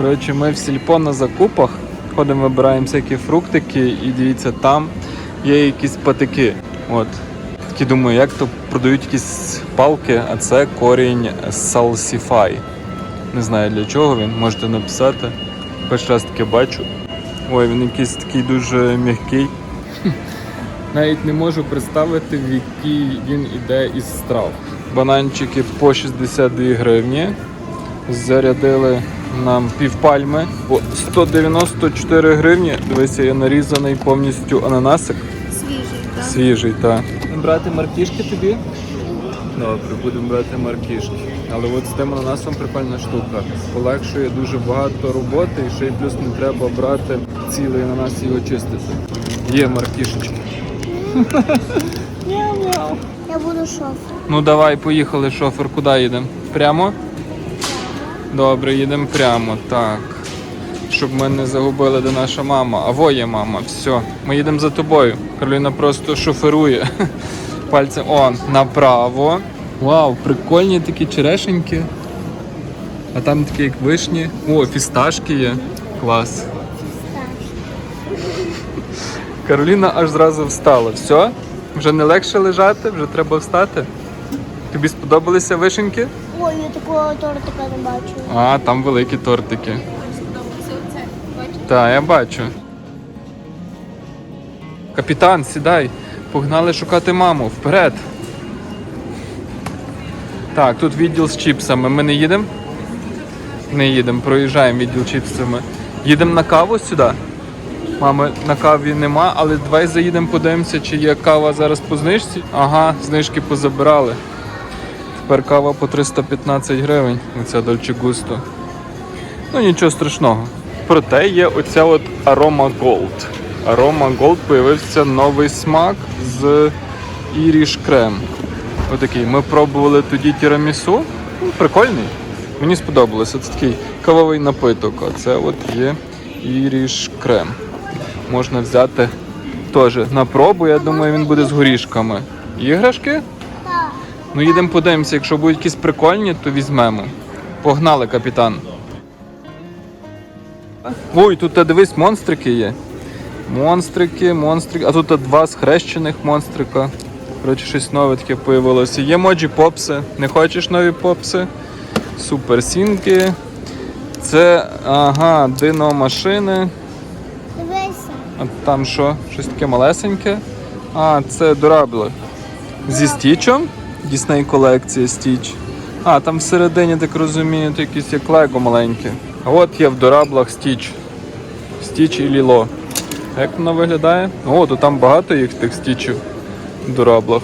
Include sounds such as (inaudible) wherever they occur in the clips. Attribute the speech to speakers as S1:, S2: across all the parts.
S1: Коротше, ми в сільпо на закупах ходимо, вибираємо всякі фруктики, і дивіться, там є якісь патики. От. Такі думаю, як то продають якісь палки, а це корінь салсіфай. Не знаю для чого він, можете написати. Перший раз таке бачу. Ой, він якийсь такий дуже м'який. (laughs) Навіть не можу представити, в який він іде із страв. Бананчики по 62 гривні. Зарядили нам півпальми по 194 гривні. Дивися, є нарізаний повністю ананасик.
S2: Свіжий, так?
S1: Свіжий, так. Брати маркішки тобі? Добре, будемо брати маркішки. Але от з тим ананасом прикольна штука. Полегшує дуже багато роботи і ще й плюс не треба брати цілий ананас і його чистити. Є маркішечки.
S2: Я буду шофер.
S1: Ну давай, поїхали, шофер, куди їдемо? Прямо? Добре, їдемо прямо, так. Щоб ми не загубили, де наша мама. А во є мама, все. Ми їдемо за тобою. Кароліна просто шоферує. (laughs) Пальцем. О, направо. Вау, прикольні такі черешеньки. А там такі як вишні. О, фісташки є. Клас. Кароліна аж зразу встала. Все? Вже не легше лежати, вже треба встати. Тобі сподобалися вишеньки?
S2: Ой, я такого тортика не бачу.
S1: А, там великі тортики. Так, я бачу. Капітан, сідай. Погнали шукати маму. Вперед. Так, тут відділ з чіпсами. Ми не їдемо? Не їдемо, проїжджаємо відділ з чіпсами. Їдемо на каву сюди. Мами на каві нема, але давай заїдемо, подивимося, чи є кава зараз по знижці. Ага, знижки позабирали. Тепер кава по 315 гривень. Оця Dolce Gusto. Ну нічого страшного. Проте є оця от Aroma Gold. Aroma Gold появився новий смак з Irish Creme. Отакий. Ми пробували тоді тірамісу. Ну, прикольний. Мені сподобалося. Це такий кавовий напиток. А це от є Irish Creme. Можна взяти теж на пробу. Я думаю, він буде з горішками. Іграшки? Ну їдемо подивимося, якщо будуть якісь прикольні, то візьмемо. Погнали, капітан. Ой, тут та, дивись, монстрики є. Монстрики, монстрики. А тут та два схрещених монстрика. Коротше, щось нове таке появилося. Є моджі попси. Не хочеш нові попси? Суперсінки. Це ага, диномашини.
S2: Дивися.
S1: А там що? Щось таке малесеньке. А, це дурабли. Зі стічем. Дісней колекція стіч. А, там всередині, так розумію, то якісь як лего маленьке. А от є в дораблах стіч. Стіч і ліло. Як воно виглядає? О, то там багато їх тих стічів в дораблах.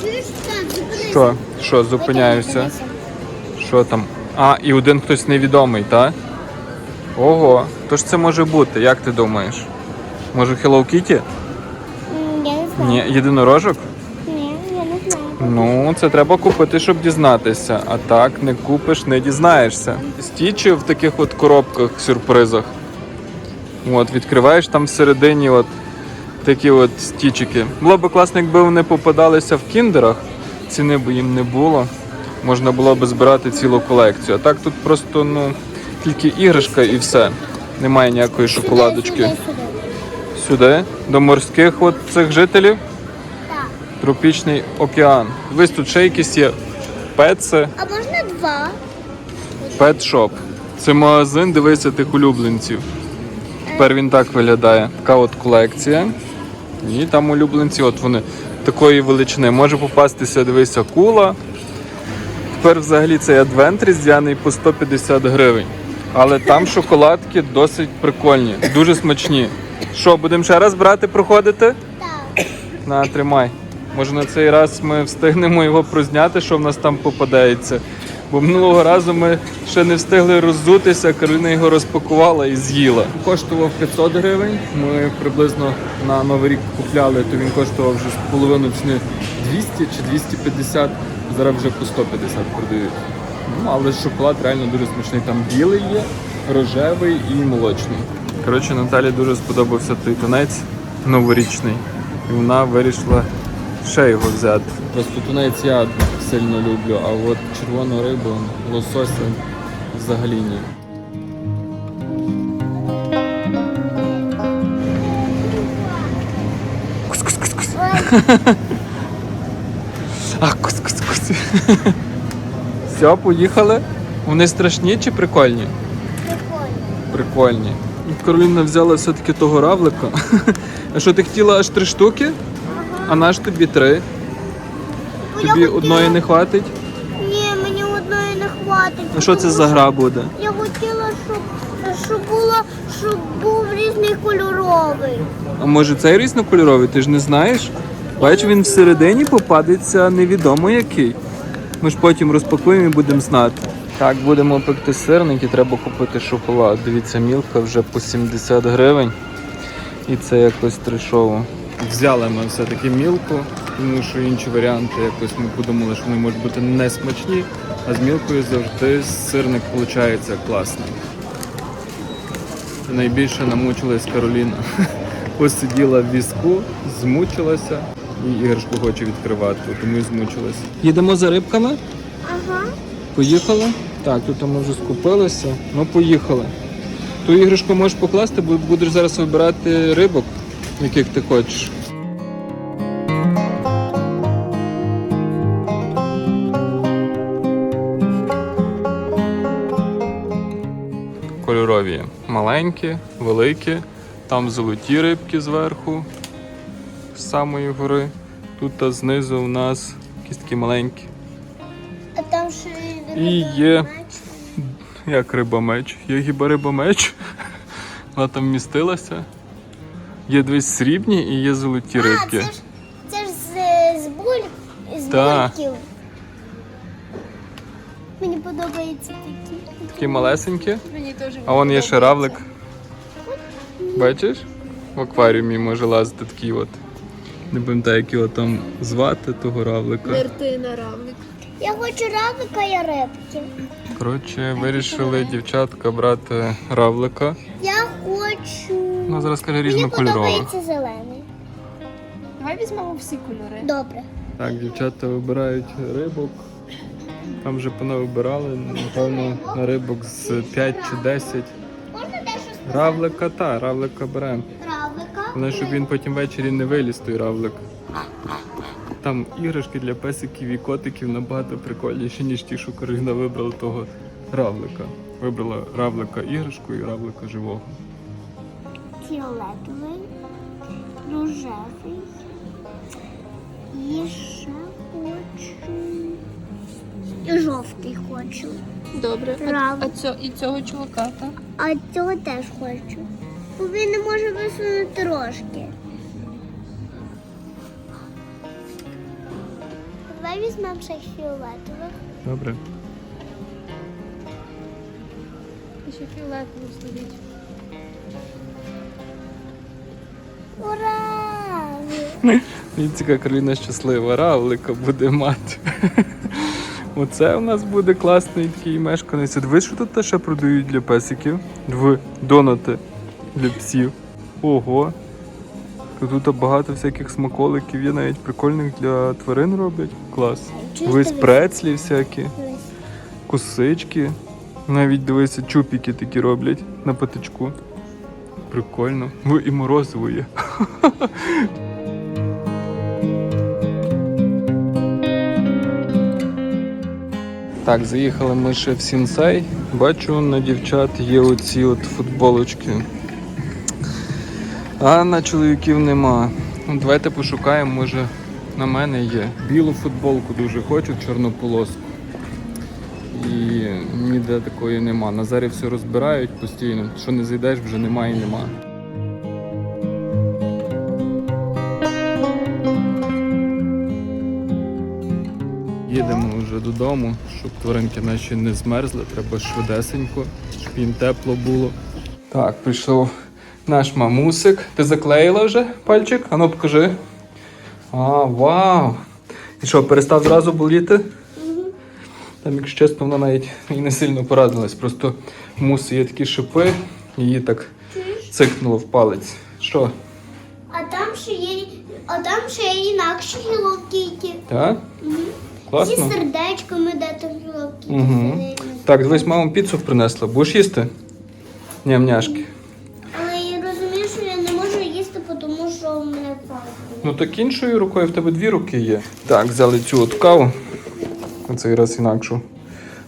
S2: Зупинися.
S1: Що? Що, зупиняюся? Що там? А, і один хтось невідомий, так? Ого, то ж це може бути, як ти думаєш? Може Hello Kitty?
S2: Я не знаю.
S1: Ні, єдинорожок?
S2: Ні, я не знаю.
S1: Ну, це треба купити, щоб дізнатися. А так не купиш, не дізнаєшся. Стічі в таких от коробках, сюрпризах. От, відкриваєш там всередині от такі от стічики. Було б класно, якби вони попадалися в кіндерах, ціни б їм не було. Можна було б збирати цілу колекцію. А так тут просто ну, тільки іграшка і все. Немає ніякої шоколадочки.
S2: Сюди,
S1: до морських от цих жителів. Тропічний океан. Дивись, тут ще якісь є петси,
S2: А можна два?
S1: пет-шоп. Це магазин, дивися, тих улюбленців. Тепер він так виглядає. Така от колекція. І там улюбленці, от вони такої величини. Може попастися, дивися, кула. Тепер взагалі цей адвент різдвяний по 150 гривень. Але там шоколадки досить прикольні, дуже смачні. Що, будемо ще раз брати, проходити?
S2: Так.
S1: На, тримай. Може на цей раз ми встигнемо його прозняти, що в нас там попадається. Бо минулого разу ми ще не встигли роззутися, Кароліна його розпакувала і з'їла. Коштував 500 гривень. Ми приблизно на Новий рік купляли, то він коштував вже з половину ціни 200 чи 250. Зараз вже по 150 продають. Ну, але шоколад реально дуже смачний. Там білий є, рожевий і молочний. Коротше, Наталі дуже сподобався той тунець новорічний. І вона вирішила ще його взяти. Просто тунець я сильно люблю, а от червону рибу, лосося взагалі ні. Кус-кус-кус-кус. (laughs) А, кус-кус-кус. Все, поїхали. Вони страшні чи прикольні?
S2: Прикольні.
S1: Прикольні. Кароліна взяла все-таки того равлика. (laughs) А що ти хотіла аж три штуки? А наш тобі три.
S2: Я
S1: Тобі
S2: хотіла-
S1: одної не хватить?
S2: Ні, мені одної не хватить.
S1: А що це
S2: тому
S1: за гра буде?
S2: Я хотіла, щоб, щоб було, щоб був різний кольоровий.
S1: А може цей різнокольоровий, ти ж не знаєш? Бач, він всередині попадеться невідомо який. Ми ж потім розпакуємо і будемо знати. Так, будемо пекти сирники, треба купити шоколад. Дивіться, мілка вже по 70 гривень. І це якось трешово. Взяли ми все-таки мілку, тому що інші варіанти якось ми подумали, що вони можуть бути не смачні, а з мілкою завжди сирник виходить класний. Найбільше намучилась Кароліна. (laughs) Посиділа в візку, змучилася і іграшку хоче відкривати, тому і змучилась. Їдемо за рибками?
S2: Ага.
S1: Поїхали? Так, тут ми вже скупилися. Ну, поїхали. Ту іграшку можеш покласти, бо будеш зараз вибирати рибок, яких ти хочеш. Кольорові маленькі, великі, там золоті рибки зверху, з самої гори. Тут та знизу у нас якісь такі маленькі.
S2: А там ще
S1: І є як риба-меч. Є хіба риба-меч. (laughs) Вона там вмістилася. Є десь срібні і є золоті
S2: А,
S1: рибки.
S2: це ж, це ж з, з, буль, з
S1: Та.
S2: бульків. Мені подобаються такі.
S1: Такі малесенькі.
S3: Мені теж
S1: А вон є ще равлик. Бачиш? В акваріумі може лазити такий от. Не пам'ятаю, як його там звати, того равлика.
S3: Мертина равлик.
S2: Я хочу равлика і рибки.
S1: Коротше, вирішили дівчатка брати равлика.
S2: Я хочу.
S1: Вона зараз каже
S2: Мені подобається зелений.
S3: Давай візьмемо всі кольори.
S2: Добре.
S1: Так, дівчата вибирають рибок. Там вже понавибирали, напевно, на рибок з 5 чи 10.
S2: Можна дещо сказати?
S1: Равлика, та, равлика беремо.
S2: Равлика.
S1: Головне, щоб він потім ввечері не виліз, той равлик. Там іграшки для песиків і котиків набагато прикольніші, ніж ті, що Карина вибрала того равлика. Вибрала равлика іграшку і равлика живого.
S2: Фіолетовий, рожевий. І ще хочу. І жовтий хочу.
S3: Добре. А, а цього, і цього чувака, так?
S2: А цього теж хочу. Бо він не може висунути рожки. Давай візьмемо ще фіолетових.
S1: Добре.
S3: І ще фіолетовий стоїть.
S2: Ура!
S1: Вінціка Кароліна щаслива, равлика буде мати. Оце у нас буде класний такий мешканець. Дивись, що тут ще продають для песиків. Диви, донати для псів. Ого. Тут багато всяких смаколиків, є навіть прикольних для тварин роблять. Клас. Дивись, прецлі всякі, косички. Навіть дивися, чупіки такі роблять на патичку. Прикольно. Ну і морозиво є. (laughs) Так, заїхали ми ще в Сінсай. Бачу, на дівчат є оці от футболочки. А на чоловіків нема. Ну, давайте пошукаємо, може на мене є. Білу футболку дуже хочу, чорну полоску. Ніде такої нема. На зарі все розбирають постійно. Що не зайдеш, вже немає і нема. Їдемо вже додому, щоб тваринки наші не змерзли, треба швидесенько, щоб їм тепло було. Так, прийшов наш мамусик. Ти заклеїла вже пальчик? Ану покажи. А, вау! І що, перестав зразу боліти? Там, якщо чесно, вона навіть і не сильно порадилась. Просто в муси є такі шипи, її так цикнуло в палець. Що?
S2: А там ще є, а там ще є інакші Kitty.
S1: Так?
S2: Зі
S1: Класно?
S2: сердечками де там Kitty.
S1: Угу. Так, дивись, мама піцу принесла. Будеш їсти? Ням-няшки.
S2: Але я розумію, що я не можу їсти, тому що в мене палець.
S1: Ну так іншою рукою в тебе дві руки є. Так, взяли цю от каву. Цей раз інакшу.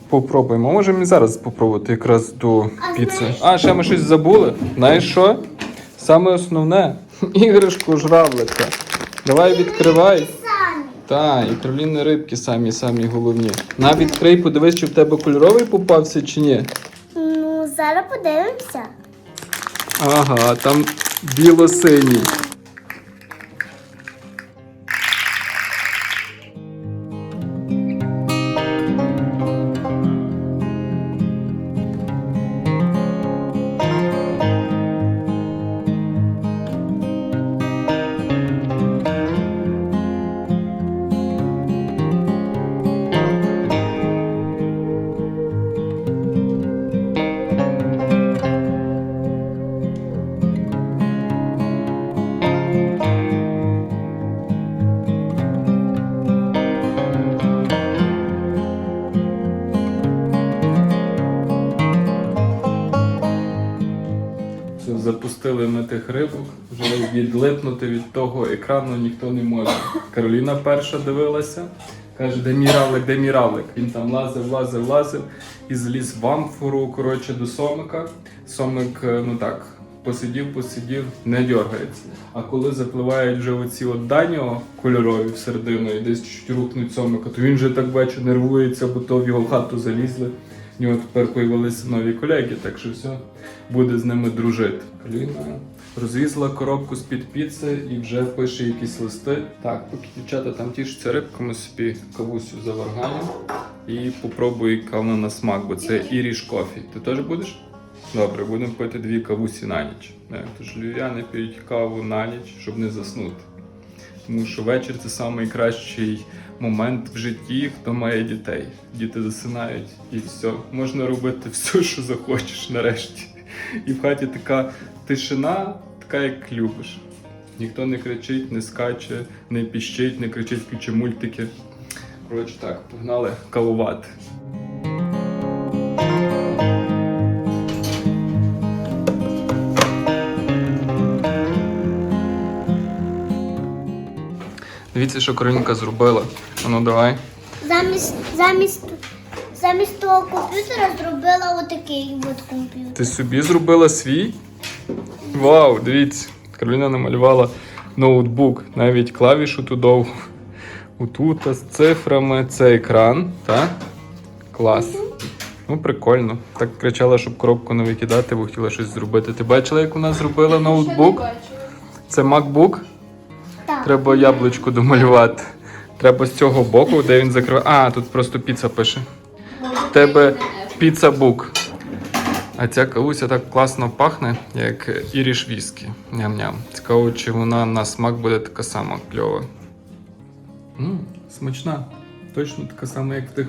S1: Попробуємо. Можемо і зараз попробувати якраз до піци. А, ще ми щось забули. Знаєш що? Саме основне (laughs) іграшку жравлика. Давай відкривай. Так, і кроліни рибки самі самі головні. На відкрий, подивись, чи в тебе кольоровий попався чи ні.
S2: Ну, зараз подивимося.
S1: Ага, там біло-синій. Все, запустили ми тих рибок, вже відлипнути від того екрану ніхто не може. Кароліна перша дивилася, каже, де мій де мій. Він там лазив, лазив, лазив і зліз в амфору, коротше, до сомика. Сомик, е, ну так, посидів, посидів, не дергається. А коли запливають вже оці от даніо кольорові всередину і десь чуть рухнуть сомика, то він вже так бачу, нервується, бо то в його хату залізли. В нього тепер появилися нові колеги, так що все буде з ними дружити. Аліна розвізла коробку з-під піци і вже пише якісь листи. Так, поки дівчата там тішаться рибками, собі кавусю заварганю і попробую, яка вона на смак, бо це іріш кофі. Ти теж будеш? Добре, будемо пити дві кавусі на ніч. Тож львів'яни п'ють каву на ніч, щоб не заснути. Тому що вечір це найкращий момент в житті, хто має дітей. Діти засинають і все. Можна робити все, що захочеш нарешті. І в хаті така тишина, така як любиш. Ніхто не кричить, не скаче, не піщить, не кричить, включи мультики. Коротше так, погнали кавувати. Дивіться, що Каролінка зробила. А ну давай.
S2: Замість, замість, замість того комп'ютера зробила отакий от комп'ютер.
S1: Ти собі зробила свій? Вау, дивіться. Кароліна намалювала ноутбук, навіть клавішу ту довгу. Отут з цифрами це екран, так? Клас. Ну, прикольно. Так кричала, щоб коробку не викидати, бо хотіла щось зробити. Ти бачила, як вона зробила ноутбук? Це MacBook?
S2: Так.
S1: Треба яблучко домалювати. Треба з цього боку, де він закриває. А, тут просто піца пише. В тебе піца-бук. А ця кавуся так класно пахне, як іріш віскі. Ням-ням. Цікаво, чи вона на смак буде така сама кльова. М, смачна. Точно така сама, як в тих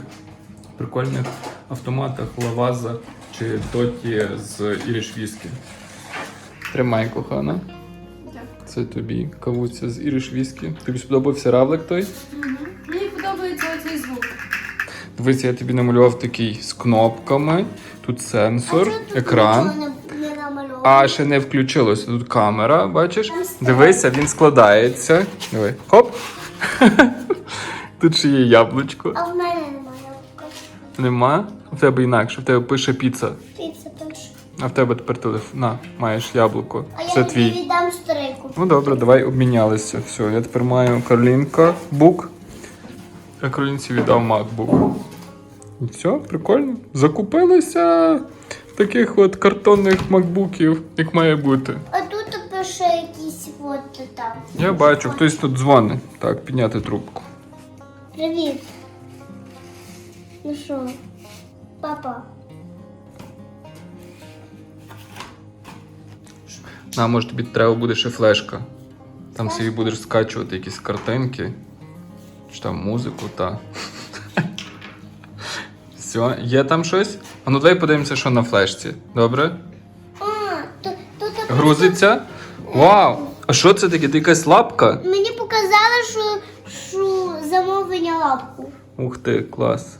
S1: прикольних автоматах Лаваза чи Тоті з іріш віскі. Тримай, кохана. Це тобі кавуся з іріш віскі. Тобі сподобався равлик той?
S3: Мені подобається цей звук.
S1: Дивись, я тобі намалював такий з кнопками. Тут сенсор, екран.
S2: Не, не.
S1: А ще не включилося. Тут камера, бачиш? Дивися, він складається. Диви. Хоп. (laughs) Тут ще є яблучко.
S2: А в мене немає.
S1: Нема. У тебе інакше, в тебе пише піца.
S2: Піца.
S1: А в тебе тепер телефон. На, маєш яблуко.
S2: А
S1: Це
S2: я
S1: твій.
S2: тобі віддам стрику.
S1: Ну добре, давай обмінялися. Все, я тепер маю Каролінка бук. Я Каролінці віддав MacBook. І все, прикольно. Закупилися таких от картонних макбуків, як має бути.
S2: А тут пише якісь от там.
S1: Я бачу, хтось тут дзвонить. Так, підняти трубку.
S2: Привіт. Ну що, папа?
S1: А може тобі треба буде ще флешка. Там собі будеш скачувати якісь картинки. Чи там музику, та. Все, є там щось? А ну давай подивимося, що на флешці. Добре?
S2: А, то, тут
S1: Грузиться? Вау! А що це таке? Ти якась лапка?
S2: Мені показали, що, що замовлення лапку.
S1: Ух ти, клас.